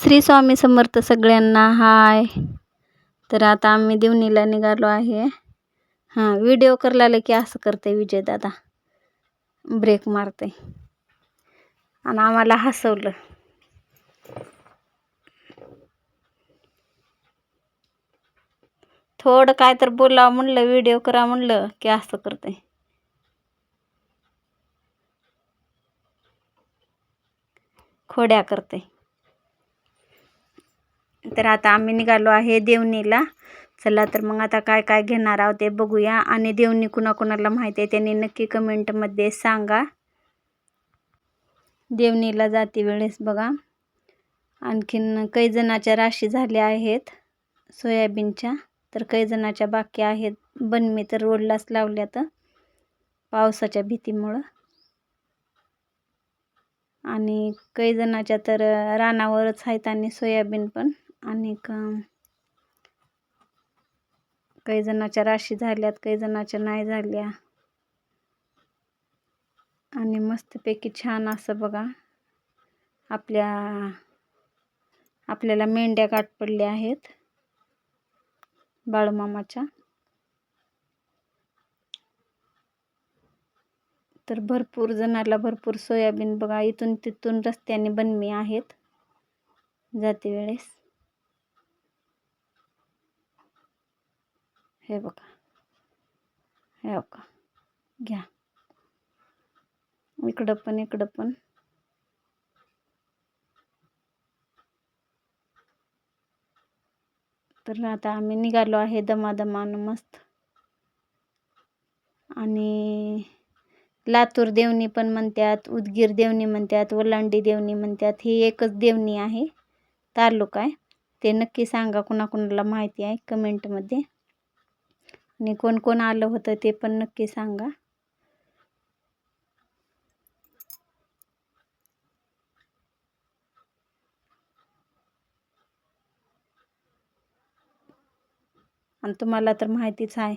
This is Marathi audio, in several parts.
श्री स्वामी समर्थ सगळ्यांना हाय. तर आता आम्ही देवणीला निघालो आहे. हां व्हिडिओ करला की असं करते विजय दादा. ब्रेक मारते. आणि आम्हाला हसवलं. थोडं काय तर बोलावं म्हणलं व्हिडिओ करा म्हणलं की असं करते. खोड्या करते. तर आता आम्ही निघालो आहे देवणीला. चला तर मग आता काय काय घेणार आहोत ते बघूया. आणि देवणी कुणाकुणाला माहिती आहे त्यांनी नक्की कमेंटमध्ये सांगा. देवणीला जाते वेळेस बघा. आणखीन काही जणाच्या राशी झाल्या आहेत सोयाबीनच्या. तर काही जणाच्या बाकी आहेत. बनमी तर रोडलाच लावल्यात पावसाच्या भीतीमुळं. आणि काही जणाच्या तर रानावरच आहेत आणि सोयाबीन पण. आणि काही जणाच्या राशी झाल्यात काही जणाच्या नाही झाल्या. आणि मस्तपैकी छान असं बघा आपल्या आपल्याला मेंढ्या गाठ पडल्या आहेत बाळूमामाच्या. तर भरपूर जणाला भरपूर सोयाबीन बघा इथून तिथून रस्त्याने बनमी आहेत जाते वेळेस हे बघा. हे बघा. घ्या. इकडं पण इकडं पण. तर आता आम्ही निघालो आहे दमादमानं मस्त. आणि लातूर देवणी पण म्हणतात उदगीर देवणी म्हणतात वलांडी देवणी म्हणतात ही एकच देवणी आहे. तालुका आहे. ते नक्की सांगा कुणाकुणाला माहिती आहे कमेंटमध्ये. आणि कोण कोण आलं होतं ते पण नक्की सांगा. आणि तुम्हाला तर माहितीच आहे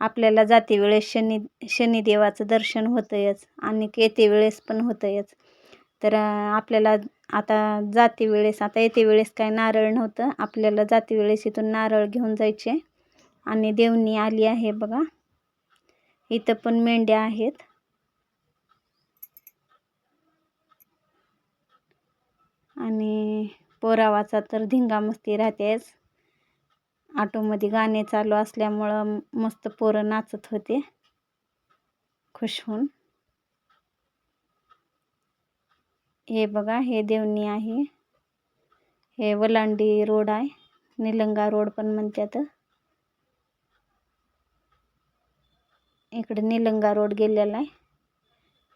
आपल्याला जाते वेळेस शनी शनिदेवाचं दर्शन होतंयच आणि येते वेळेस पण होतंयच. तर आपल्याला आता जाते वेळेस आता येते वेळेस काय नारळ नव्हतं आपल्याला जाते वेळेस इथून नारळ घेऊन जायचे. आणि देवणी आली आहे बघा. इथं पण मेंढ्या आहेत. आणि पोरावाचा तर धिंगा मस्ती राहतेच. ऑटोमध्ये गाणे चालू असल्यामुळं मस्त पोरं नाचत होते. खुश होऊन. हे बघा हे देवणी आहे. हे वलांडी रोड आहे. निलंगा रोड पण म्हणतात. इकडे निलंगा रोड गेलेला आहे.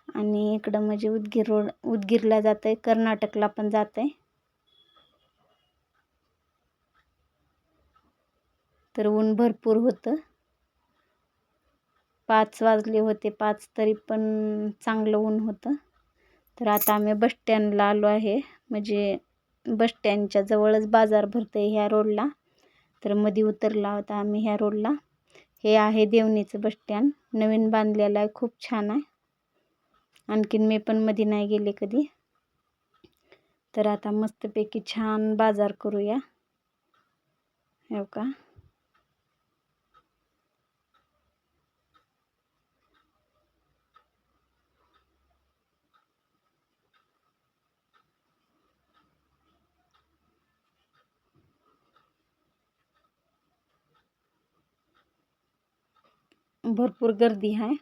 आणि इकडं म्हणजे उदगीर रोड उदगीरला जात आहे कर्नाटकला पण जात आहे तर ऊन भरपूर होतं. पाच वाजले होते पाच तरी पण चांगलं ऊन होतं. तर आता आम्ही बस स्टँडला आलो आहे. म्हणजे बस स्टँडच्या जवळच बाजार भरतं आहे ह्या रोडला. तर मध्ये उतरला होता आम्ही ह्या रोडला. हे आहे देवणीचं बस स्टँड. नवीन बांधलेलं आहे खूप छान आहे. आणखीन मी पण मध्ये नाही गेले कधी. तर आता मस्तपैकी छान बाजार करूया. हो का? भरपूर गर्दी आहे.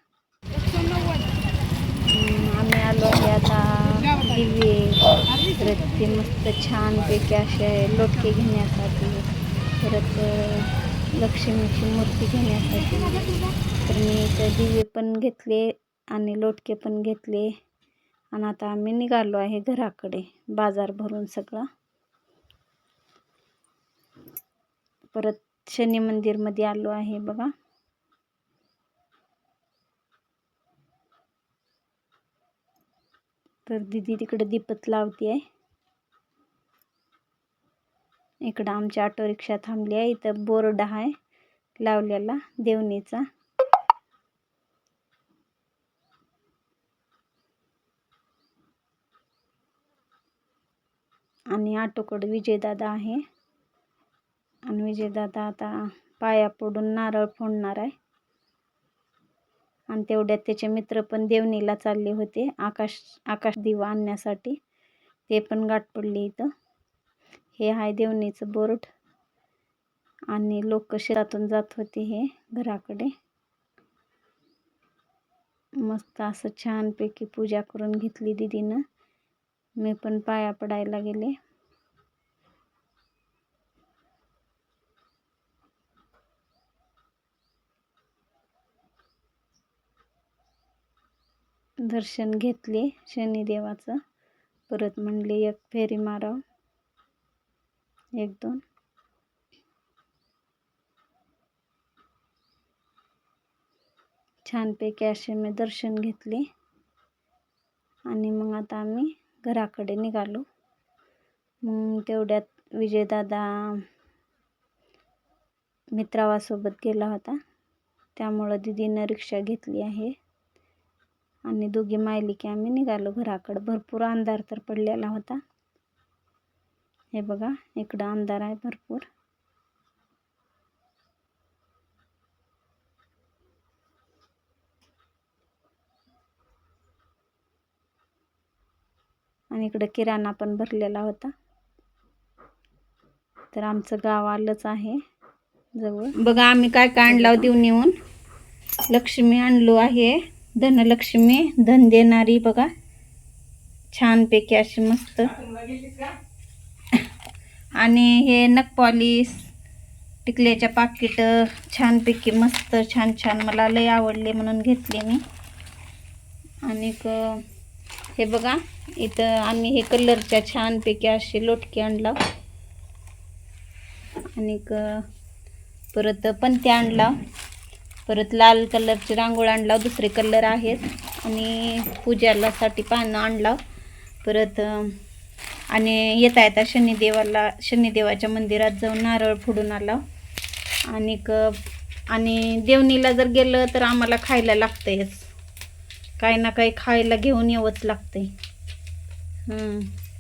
आम्ही आलो आहे आता. दिवे परत ते मस्त छानपैकी असे लोटके घेण्यासाठी. परत लक्ष्मीची मूर्ती घेण्यासाठी. तर मी इथं दिवे पण घेतले आणि लोटके पण घेतले. आणि आता आम्ही निघालो आहे घराकडे बाजार भरून सगळा. परत शनी मंदिरमध्ये आलो आहे बघा. तर दिदी तिकडे दीपत लावते आहे इकडं आमची ऑटो रिक्षा थांबली आहे. इथं बोर्ड आहे लावलेला देवणीचा. आणि ऑटोकडं विजयदादा आहे. आणि विजयदादा आता पाया पडून नारळ फोडणार आहे. आणि तेवढ्यात त्याचे मित्र पण देवणीला चालले होते आकाश आकाश दिवा आणण्यासाठी. ते पण गाठ पडले इथं. हे आहे देवणीचं बोर्ड आणि लोक शेतातून जात होते हे घराकडे. मस्त असं छानपैकी पूजा करून घेतली दीदीनं. मी पण पाया पडायला गेले. दर्शन घेतले शनिदेवाचं. परत म्हणले एक फेरी माराव. एक दोन. छानपैकी असे मी दर्शन घेतले. आणि मग आता आम्ही घराकडे निघालो. मग तेवढ्यात विजयदादा मित्रावासोबत गेला होता. त्यामुळं दिदीनं रिक्षा घेतली आहे. आणि दोघी मायली की आम्ही निघालो घराकडं. भरपूर अंधार तर पडलेला होता. हे बघा इकडं अंधार आहे भरपूर. आणि इकडं किराणा पण भरलेला होता. तर आमचं गाव आलंच आहे जवळ. बघा आम्ही काय काय आणलं देऊन येऊन? लक्ष्मी आणलो आहे. धनलक्ष्मी धन देणारी बघा. छानपैकी अशी मस्त. आणि हे नक पॉलिश टिकल्याच्या पाकिट छानपैकी मस्त छान छान. मला लय आवडले म्हणून घेतले मी. आणि हे बघा इथं आम्ही हे कलरच्या छानपैकी असे लोटके आणला. आणि परत परत ते आणला. परत लाल कलरची रांगोळ आणला दुसरे कलर आहेत. आणि पूजालासाठी पानं आणला परत आणि येता येता शनिदेवाला शनिदेवाच्या मंदिरात जाऊन नारळ फोडून आला आणि क आणि देवणीला जर गेलं तर आम्हाला खायला लागतंयच. काही ना काही खायला घेऊन यावंच लागतंय.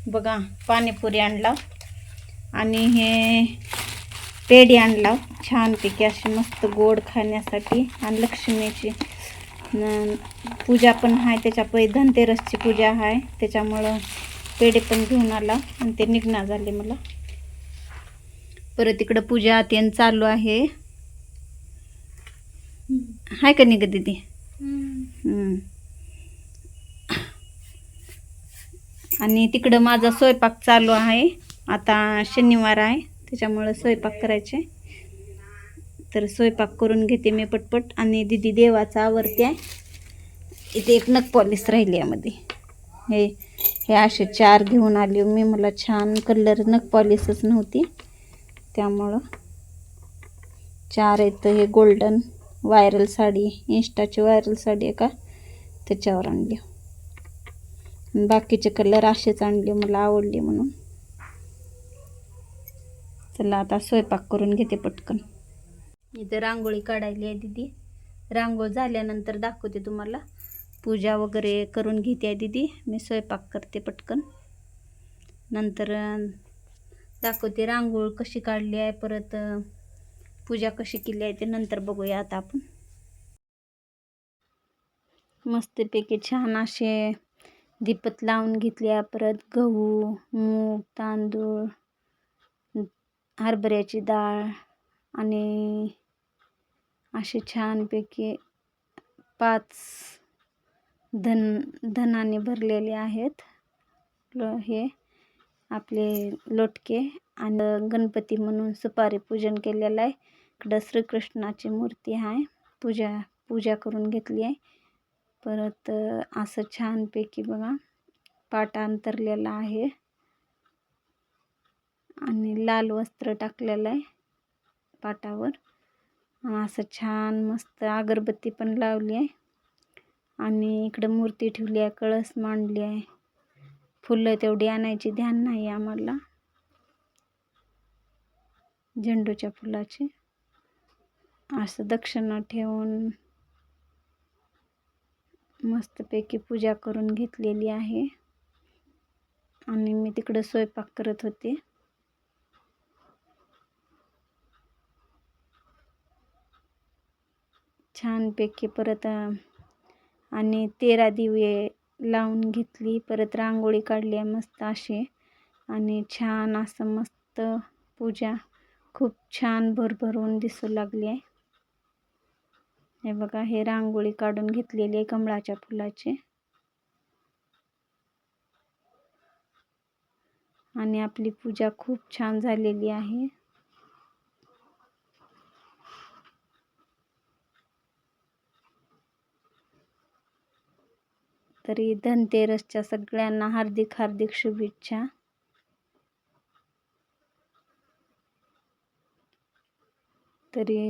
बघा पाणीपुरी आणला आणि हे पेढे आणला. छानपैकी अशी मस्त गोड खाण्यासाठी. आणि लक्ष्मीची पूजा पण आहे त्याच्या पै धनतेरसची पूजा आहे त्याच्यामुळं पेढे पण घेऊन आला. आणि ते निघणार झाले मला. परत इकडं पूजा तेन चालू आहे. हाय का निघ दीदी? आणि तिकडं माझा स्वयंपाक चालू आहे. आता शनिवार आहे. त्याच्यामुळं स्वयंपाक करायचे. तर स्वयंपाक करून घेते मी पटपट. आणि दिदी देवाचा आवडते आहे. इथे एक नग पॉलिश राहिली यामध्ये. हे हे असे चार घेऊन आले. मी मला छान कलर नग पॉलिशच नव्हती. त्यामुळं चार येतं हे गोल्डन व्हायरल साडी इंस्टाची व्हायरल साडी आहे का? त्याच्यावर आणली. बाकीचे कलर असेच आणले. मला आवडले म्हणून. चला आता स्वयंपाक करून घेते पटकन. इथं रांगोळी काढायली आहे दीदी. रांगोळ झाल्यानंतर दाखवते तुम्हाला. पूजा वगैरे करून घेते आहे दीदी. मी स्वयंपाक करते पटकन. नंतर दाखवते रांगोळ कशी काढली आहे परत पूजा कशी केली आहे ते नंतर बघूया आता आपण. मस्तपैकी छान असे दीपत लावून घेतल्या परत गहू मूग तांदूळ. हरभऱ्याची डाळ आणि असे छानपैकी पाच धन धनाने भरलेले आहेत. ल हे आपले लोटके आणि गणपती म्हणून सुपारी पूजन केलेलं आहे. इकडं श्रीकृष्णाची मूर्ती आहे. पूजा पूजा करून घेतली आहे. परत असं छानपैकी बघा पाट अंतरलेला आहे. आणि लाल वस्त्र टाकलेलं आहे पाटावर. असं छान मस्त अगरबत्ती पण लावली आहे. आणि इकडं मूर्ती ठेवली आहे कळस मांडली आहे. फुलं तेवढी आणायची ध्यान नाही आम्हाला. झेंडूच्या फुलाची. असं दक्षिणा ठेवून मस्तपैकी पूजा करून घेतलेली आहे. आणि मी तिकडं स्वयंपाक करत होते. छानपैकी परत आणि तेरा दिवे लावून घेतली. परत रांगोळी काढली आहे मस्त अशी. आणि छान असं मस्त पूजा. खूप छान भरभरून दिसू लागली आहे. हे बघा हे रांगोळी काढून घेतलेली आहे कमळाच्या फुलाची. आणि आपली पूजा खूप छान झालेली आहे. तरी धनतेरसच्या सगळ्यांना हार्दिक हार्दिक शुभेच्छा. तरी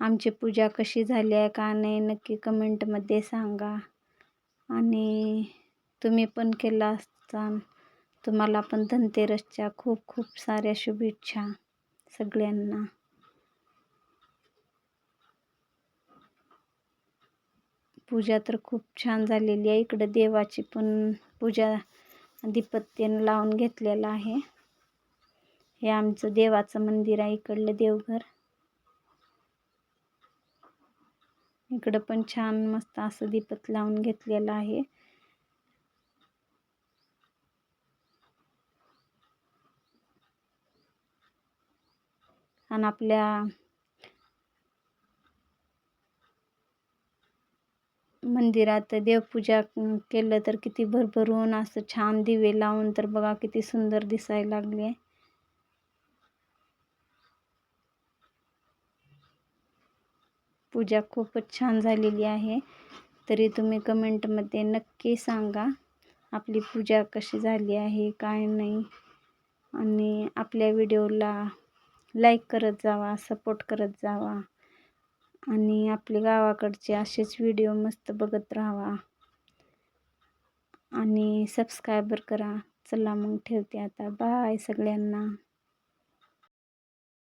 आमची पूजा कशी झाली आहे का नाही नक्की कमेंटमध्ये सांगा. आणि तुम्ही पण केला असता तुम्हाला पण धनतेरसच्या खूप खूप साऱ्या शुभेच्छा सगळ्यांना. पूजा तर खूप छान झालेली आहे. इकडं देवाची पण पूजा दीपत्तेनं लावून घेतलेलं आहे. हे आमचं देवाचं मंदिर आहे इकडलं देवघर. इकडं पण छान मस्त असं दीपत लावून घेतलेलं आहे. आणि आपल्या मंदिरात देवपूजा केलं तर किती भरभरून असं छान दिवे लावून तर बघा किती सुंदर दिसायला लागले पूजा खूपच छान झालेली आहे. तरी तुम्ही कमेंटमध्ये नक्की सांगा आपली पूजा कशी झाली आहे काय नाही. आणि आपल्या व्हिडिओला लाईक करत जावा सपोर्ट करत जावा. आणि आपले गावाकडचे असेच व्हिडिओ मस्त बघत राहावा. आणि सबस्क्रायबर करा. चला मग ठेवते आता. बाय सगळ्यांना.